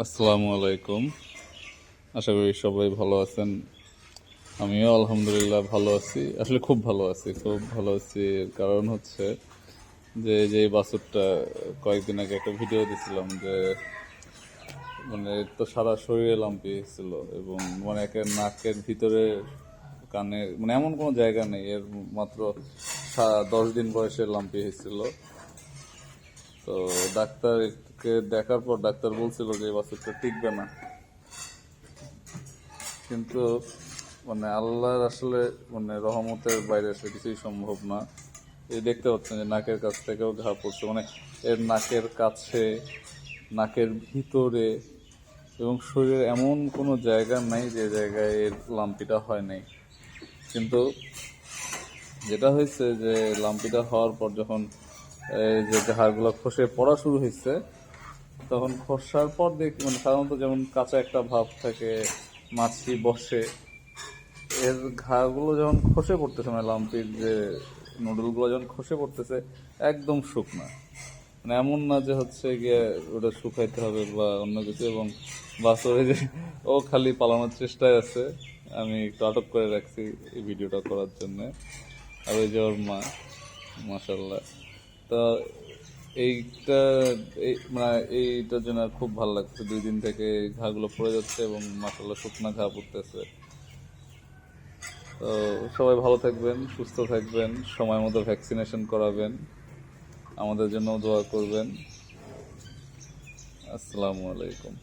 আসসালামু আলাইকুম। আশা করি সবাই ভালো আছেন। আমিও আলহামদুলিল্লাহ ভালো আছি। আসলে খুব ভালো আছি, খুব ভালো আছি। এর কারণ হচ্ছে যে যে বাছুরটা কয়েকদিন আগে একটা ভিডিও দিছিলাম যে মানে তো সারা শরীরে লাম্পি ছিল এবং মানে একের নাকের ভিতরে, কানে মানে এমন কোনো জায়গা নেই। এর মাত্র দশ দিন বয়সে লাম্পি হয়েছিল। তো ডাক্তারকে দেখার পর ডাক্তার বলছিল যে এই টিকবে না। কিন্তু মানে আল্লাহর আসলে মানে রহমতের বাইরে আসলে কিছুই সম্ভব না। এই দেখতে পাচ্ছেন যে নাকের কাছ থেকেও ঘা পড়ছে। মানে এর নাকের কাছে, নাকের ভিতরে এবং শরীরের এমন কোনো জায়গা নাই যে জায়গায় এর লাম্পিটা হয় নাই। কিন্তু যেটা হয়েছে যে লাম্পিটা হওয়ার পর যখন এই যে হাড়গুলো খসে পড়া শুরু হয়েছে, তখন খসার পর দেখ মানে সাধারণত যেমন কাঁচা একটা ভাব থাকে, মাছি বসে, এর ঘাগুলো যখন খসে পড়তেছে মানে লাম্পির যে নুডলগুলো যখন খসে পড়তেছে, একদম শুকনা। মানে এমন না যে হচ্ছে গিয়ে ওটা শুকাইতে হবে বা অন্য কিছু, এবং বাস্তবে যে ও খালি পালানোর চেষ্টায় আছে, আমি একটু আটক করে রাখছি এই ভিডিওটা করার জন্য। আর ওই যে ওর মা মাসাল্লাহ তো এইটা, এই মানে এইটার জন্য খুব ভালো লাগছে দুই দিন থেকে ঘাগুলো পড়ে যাচ্ছে এবং মাসাল্লাহ শুকনো ঘা পড়তেছে। তো সবাই ভালো থাকবেন, সুস্থ থাকবেন, সময় মতো ভ্যাকসিনেশন করাবেন, আমাদের জন্য দোয়া করবেন। আসসালামু আলাইকুম।